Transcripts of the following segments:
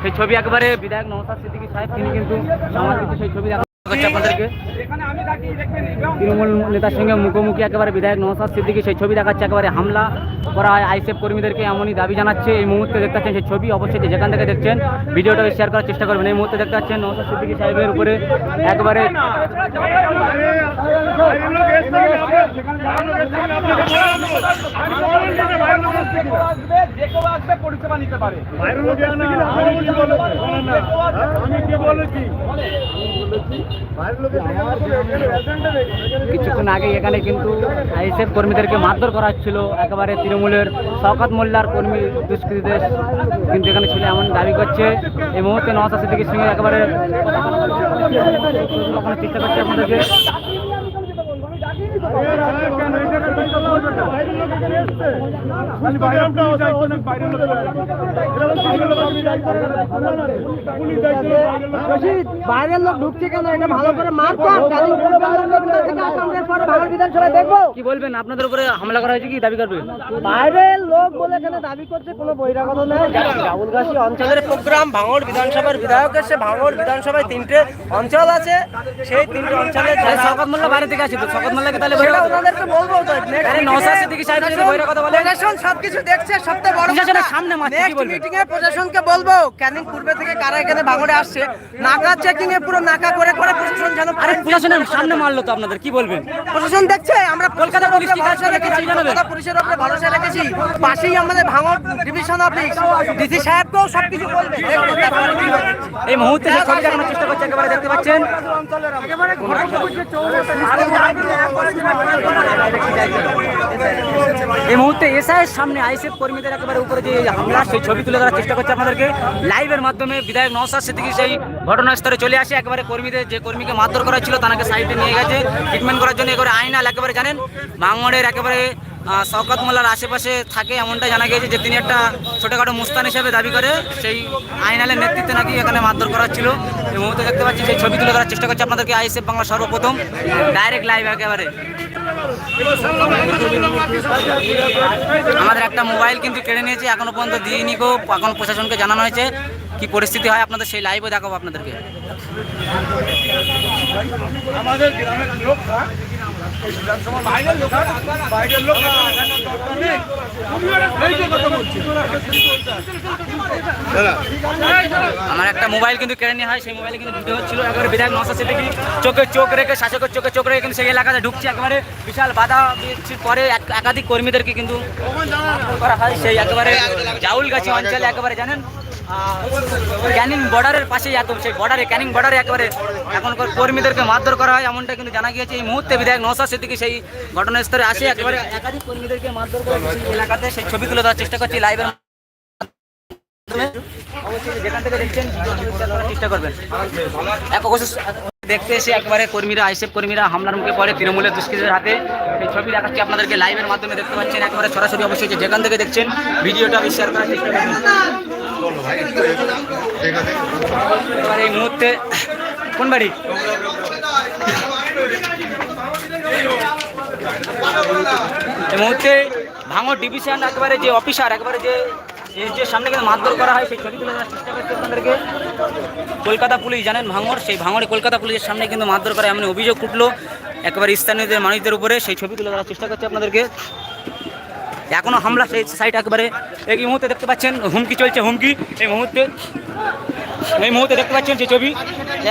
সেই ছবি একবারে বিধায়ক নমতা সিদ্দিকী সাহেব তিনি কিন্তু আমার সেই ছবি হচ্ছে আপনাদেরকে। তৃণমূল নেতার সঙ্গে মুখোমুখি একেবারে বিধায়ক নমস্কার সিদ্দিকী সেই ছবি দেখাচ্ছে একেবারে হামলা করা হয় আইসেফ কর্মীদেরকে এমনই দাবি জানাচ্ছে। এই মুহূর্তে দেখতে পাচ্ছেন সেই ছবি অবশ্যই যেখান থেকে দেখছেন ভিডিওটা শেয়ার করার চেষ্টা করবেন। এই মুহূর্তে দেখতে পাচ্ছেন নমস্কার সিদ্দিকি সাহেবের উপরে একবারে পরিষেবা নিতে পারে কিছুক্ষণ আগে এখানে কিন্তু আইএসএফ কর্মীদেরকে মারধর করা হচ্ছিল। একেবারে তৃণমূলের শওকত মোল্লার কর্মী দুষ্কৃতীদের কিন্তু এখানে ছিল এমন দাবি করছে। এই মুহূর্তে নওয়াজ সিদ্দিকির সঙ্গে একেবারে চেষ্টা করছে আপনাদেরকে। বাইরের লোক ঢুকছে কেন এটা ভালো করে মার কর কালিম্পংয়ের পরে ভাঙড় বিধানসভায় দেখব কি বলবেন আপনাদের উপরে হামলা করা হয়েছে কি দাবি করবে বাইরের লোক বলে এখানে দাবি করছে কোনো বহিরাগত নেই রাহুলগাছি অঞ্চলের প্রোগ্রাম ভাঙড় বিধানসভার বিধায়ক এসে ভাঙড় বিধানসভায় তিনটে অঞ্চল আছে সেই তিনটে অঞ্চলের শওকত মোল্লা বাইরে থেকে আসে তো শওকত মোল্লাকে তাহলে ওনাদেরকে বলব তো সিদ্দিকী সাহেব যদি বহিরাগত বলে প্রশাসন সবকিছু দেখছে সবথেকে বড় সামনে মিটিং এ প্রশাসনকে বলব ক্যানিং পূর্বে থেকে কারা এখানে ভাঙড়ে আসছে নাকা চেকিং এ পুরো নাকা করে করে প্রশাসন যেন আরে প্রশাসনের সামনে মারলো তো আপনাদের কি বলবেন? প্রশাসন দেখছে আমরা কলকাতা পুলিশ ভরসা রেখেছি কলকাতা পুলিশের উপরে ভরসা রেখেছি। পাশেই আমাদের ভাঙড় ডিভিশন অফিস ডিসি সাহেবকেও সবকিছু বলবে। এই মুহূর্তে সেই ছবি দেখানোর চেষ্টা করছে একেবারে দেখতে পাচ্ছেন। এই মুহূর্তে এসআইয়ের সামনে আইসিএফ কর্মীদের একেবারে উপরে যে হামলা সেই ছবি তুলে ধরার চেষ্টা করছে আপনাদেরকে লাইভের মাধ্যমে বিধায়ক নওসাদ সিদ্দিকী সেই ঘটনাস্থলে চলে আসে। একেবারে কর্মীদের যে কর্মীকে মারধর করা ছিল তাকে সাইডে নিয়ে গেছে। ট্রিটমেন্ট করার জন্য একেবারে আইনাল একেবারে জানেন ভাঙড়ের একেবারে আহ, শওকত মোল্লার আশেপাশে থাকে এমনটা জানা গিয়েছে যে তিনি একটা ছোটোখাটো মুস্তান হিসেবে দাবি করে সেই আইনালের নেতৃত্বে নাকি এখানে মারধর করা ছিল এই মুহূর্তে দেখতে পাচ্ছি সেই ছবি তুলে ধরার চেষ্টা করছে আপনাদেরকে আইএসএফ বাংলা সর্বপ্রথম ডাইরেক্ট লাইভ একেবারে। আমাদের একটা মোবাইল কিন্তু কেড়ে নিয়েছে, এখনও পর্যন্ত দিইনি গো। এখন প্রশাসনকে জানানো হয়েছে, কি পরিস্থিতি হয় আপনাদের, সেই লাইভও দেখাবো আপনাদেরকে। আমাদের গ্রামের আমার একটা মোবাইল কিন্তু কেড়ে নেওয়া হয়, সেই মোবাইলে কিন্তু ভিডিও হচ্ছিল। একবারে বিধায়ক নশা সিদ্দিকি চোখে চোখ রেখে, শাসকের চোখে চোখ রেখে কিন্তু সেই এলাকাতে ঢুকছে। একেবারে বিশাল বাধা পরে এক- একাধিক কর্মীদেরকে কিন্তু করা হয়। সেই একেবারে জাউলগাছি অঞ্চলে একেবারে জানেন ক্যানিং বর্ডারের পাশে একদম সেই বর্ডারে, ক্যানিং বর্ডারে একেবারে এখনকার কর্মীদেরকে মারধর করা হয়, এমনটা কিন্তু জানা গিয়েছে। এই মুহূর্তে বিধায়ক নৌসাদ সিদ্দিকি সেই ঘটনাস্থলে আসে, একেবারে একাধিক কর্মীদেরকে মারধর করে এলাকাতে সেই ছবি তুলে দেওয়ার চেষ্টা করছি, লাইভের দেখতে এসে একবারে কর্মীরা আইসেফ কর্মীরা হামলার মুখে পড়ে, তৃণমূলের দুষ্কৃতের হাতে। সেই ছবি দেখাচ্ছি আপনাদেরকে, লাইভের মাধ্যমে দেখতে পাচ্ছেন, একবারে সরাসরি অবশ্যই যেখান থেকে দেখছেন, ভিডিওটা আমি শেয়ার করার চেষ্টা এই মুহূর্তে কোন বাড়ি? এই মুহূর্তে ভাঙর ডিভিশন একবারে যে অফিসার একবারে যে সামনে কিন্তু মারধর করা হয়, সেই ছবি তুলে ধরার চেষ্টা করছি আপনাদেরকে কলকাতা পুলিশ, জানেন ভাঙর সেই ভাঙড়ে কলকাতা পুলিশের সামনে কিন্তু মারধর করা এমন অভিযোগ উঠল। একেবারে স্থানীয়দের মানুষদের উপরে সেই ছবি তুলে ধরার চেষ্টা করছে আপনাদেরকে। এখনও হামলা সেই সাইড একেবারে এই মুহূর্তে দেখতে পাচ্ছেন, হুমকি চলছে, হুমকি। এই মুহূর্তে এই মুহূর্তে দেখতে পাচ্ছেন সেই ছবি।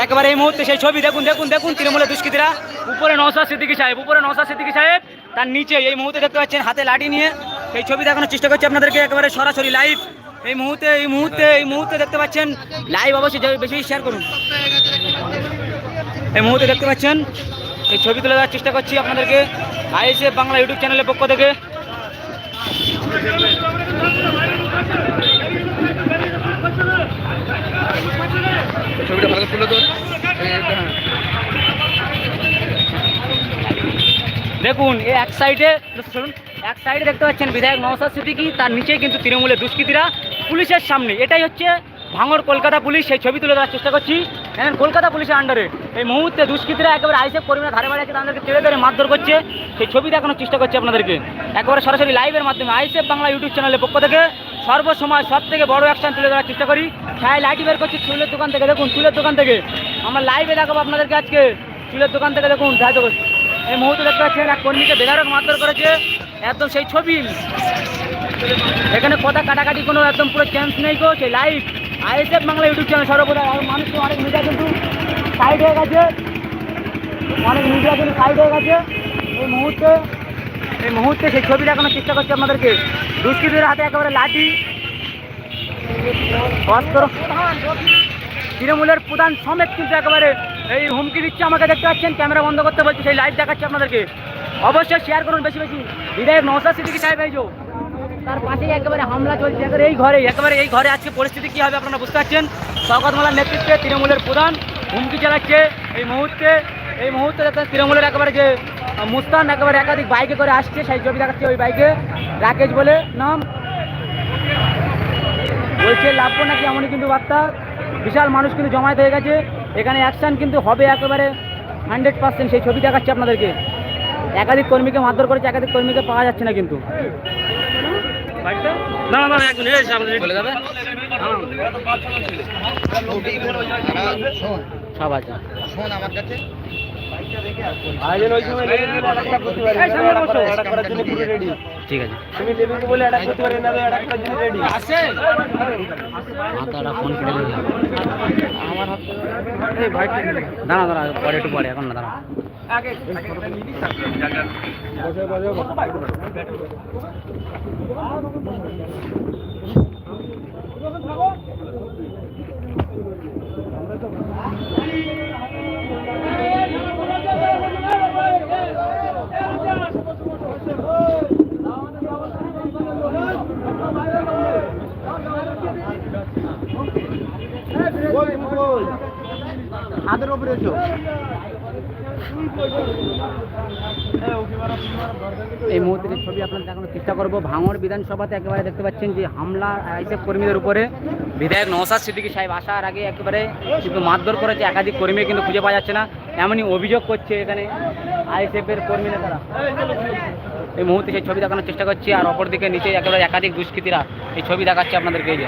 একবারে এই মুহূর্তে সেই ছবি, দেখুন দেখুন দেখুন তৃণমূলের দুষ্কৃতীরা। উপরে নৌসাদ সিদ্দিকী সাহেব, উপরে নৌসাদ সিদ্দিকী সাহেব, তার নিচে এই মুহূর্তে দেখতে পাচ্ছেন, হাতে লাঠি নিয়ে সেই ছবি দেখানোর চেষ্টা করছি আপনাদেরকে, একেবারে সরাসরি লাইভ এই মুহূর্তে এই মুহূর্তে এই মুহূর্তে দেখতে পাচ্ছেন লাইভ অবশ্যই বেশি শেয়ার করুন। এই মুহূর্তে দেখতে পাচ্ছেন, এই ছবি তুলে দেওয়ার চেষ্টা করছি আপনাদেরকে আইএসএফ বাংলা ইউটিউব চ্যানেলের পক্ষ থেকে। দেখুন, এই এক সাইডে শুনুন, এক সাইডে দেখতে পাচ্ছেন বিধায়ক নওসাদ সিদ্দিকি, তার নিচে কিন্তু তৃণমূলের দুষ্কৃতীরা পুলিশের সামনে। এটাই হচ্ছে ভাঙর কলকাতা পুলিশ সেই ছবি তুলে দেওয়ার চেষ্টা করছি। জানেন কলকাতা পুলিশের আন্ডারে এই মুহূর্তে দুষ্কৃতীরা একেবারে আইসেফ কর্মীরা ধারে বাড়ি আছে তাদেরকে চেড়ে ধরে মারধর করছে। সেই ছবি দেখানোর চেষ্টা করছি আপনাদেরকে। একেবারে সরাসরি লাইভের মাধ্যমে আইসেফ বাংলা ইউটিউব চ্যানেলের পক্ষ থেকে সর্বসময় সব থেকে বড় অ্যাকশন তুলে ধরার চেষ্টা করি। সাই লাইটি বের করছি, চুলের দোকান থেকে। দেখুন, চুলের দোকান থেকে। আমরা লাইভে দেখাবো আপনাদেরকে আজকে। চুলের দোকান থেকে দেখুন দেখুন এই মুহূর্তে দেখতে পাচ্ছেন, এক কর্মীকে বেধারক মারধর করেছে। একদম সেই ছবি। এখানে কথা কাটাকাটি কোনো একদম পুরো চান্স নেই গো, সেই live ISF Bangla YouTube channel সর্বদা মানুষ অনেক মিডিয়া কিন্তু সাইড হয়ে গেছে। অনেক মিডিয়া কিন্তু সাইড হয়ে গেছে। এই মুহূর্তে এই মুহূর্তে সেই ছবি দেখানোর চেষ্টা করছি আপনাদেরকে। দুষ্কৃতীদের হাতে একেবারে লাঠি। তৃণমূলের প্রধান সমেত কিন্তু একেবারে এই হুমকি দিচ্ছে আমাকে দেখতে পাচ্ছেন। ক্যামেরা বন্ধ করতে বলছে, সেই লাইভ দেখাচ্ছি আপনাদেরকে। অবশ্যই শেয়ার করুন বেশি বেশি। বিধায়ক নৌসাদ সিদ্দিকি সাহেব এই তার পাশেই একেবারে হামলা চলছে। একেবারে এই ঘরে একেবারে এই ঘরে। আজকে পরিস্থিতি কী হবে আপনারা বুঝতে পারছেন? শওকত মোল্লার নেতৃত্বে তৃণমূলের প্রধান হুমকি চালাচ্ছে এই মুহূর্তে। এই মুহূর্তে তৃণমূলের একেবারে যে মুস্তান একেবারে একাধিক বাইকে করে আসছে, সেই ছবি দেখাচ্ছে ওই বাইকে। রাকেশ বলে নাম। বলছে, লাভবো নাকি এমনই কিন্তু বার্তা। বিশাল মানুষ কিন্তু জমায়েত হয়ে গেছে। এখানে অ্যাকশন কিন্তু হবে একেবারে হান্ড্রেড পার্সেন্ট সেই ছবি দেখাচ্ছে আপনাদেরকে। একাধিক কর্মীকে মারধর করেছে, একাধিক কর্মীকে পাওয়া যাচ্ছে না কিন্তু। না না না একজন এসে আমাদের চলে যাবে? সব আছে। আয়োজন ওই সময় লেগে দিলে অ্যাটাক করতে পারি অ্যাটাক করার জন্য পুরো রেডি? ঠিক আছে। তুমি লেবিকে বলে অ্যাটাক করতে পারি না অ্যাটাক করার জন্য রেডি। মাথাটা ফোন কেটে আমার হাতে দাঁড়া দাঁড়া পরে একটু পরে এখন না দাঁড়া। আগে আগে নিবি হাতের উপরে এই মুহূর্তে ছবি আপনার দেখানোর চেষ্টা করব, ভাঙড় বিধানসভাতে একেবারে দেখতে পাচ্ছেন যে হামলা আইসেফ কর্মীদের উপরে। বিধায়ক নওসাদ সিদ্দিকী সাহেব আসার আগে একেবারে কিন্তু মারধর করেছে, একাধিক কর্মী কিন্তু খুঁজে পাওয়া যাচ্ছে না। এমনই অভিযোগ করছে এখানে আইএসএফের কর্মীরা তারা। এই মুহূর্তে সেই ছবি দেখানোর চেষ্টা করছি, আর অপরদিকে নিচে একেবারে একাধিক দুষ্কৃতীরা এই ছবি দেখাচ্ছে আপনাদেরকে এই যে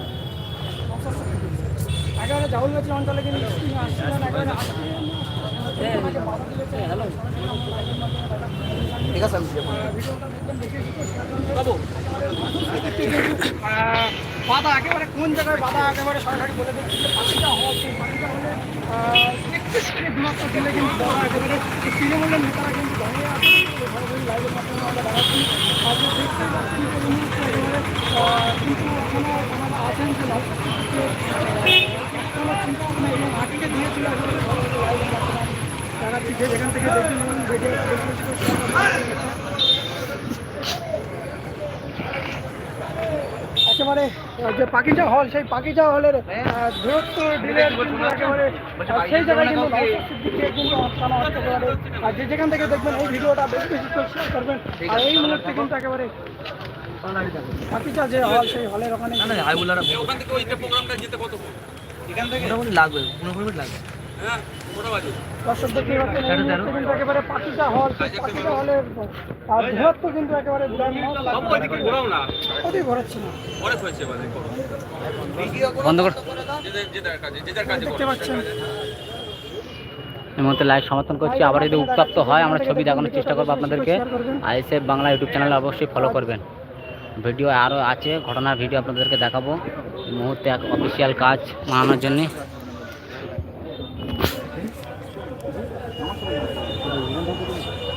একেবারে জাহুলগাছি অঞ্চলে কিন্তু আসছিলেন একেবারে ঠিক আছে বাধা একেবারে কোন জায়গায় বাধা? একেবারে সরাসরি বলে দিচ্ছি যে পাখিটা হওয়া সেই পাখিটা হলে একটু সেখানে দূরত্ব দিলে কিন্তু বড় একেবারে তৃণমূলের নেতারা কিন্তু দাঁড়িয়ে আছে। লাইভের মাধ্যমে আমরা আপনি দেখতে একেবারে কিন্তু এখনও আছেন যে লাইভ কোনো চিন্তা ভাবনা এবং আটকে দিয়েছিল যে যেখান থেকে একেবারে যে পাকিজা হল সেই পাকিজা হলের দূরত্ব ডিলের কিন্তু একেবারে সেই জায়গায় কিন্তু নওশাদ কিন্তু একেবারে আর যে যেখান থেকে দেখবেন এই ভিডিওটা বেশি বেশি শেয়ার করবেন। আর এই মুহূর্তে কিন্তু একেবারে পাকিজা যে হল সেই হলের ওখানে বন্ধ কর। এই মুহূর্তে লাইভ সমর্থন করছি। আবার যদি উত্তপ্ত হয় আমরা ছবি দেখানোর চেষ্টা করব আপনাদেরকে। আইএসএফ বাংলা ইউটিউব চ্যানেলে অবশ্যই ফলো করবেন। ভিডিও আরও আছে ঘটনার ভিডিও আপনাদেরকে দেখাবো এই মুহূর্তে এক অফিসিয়াল কাজ মানানোর জন্যে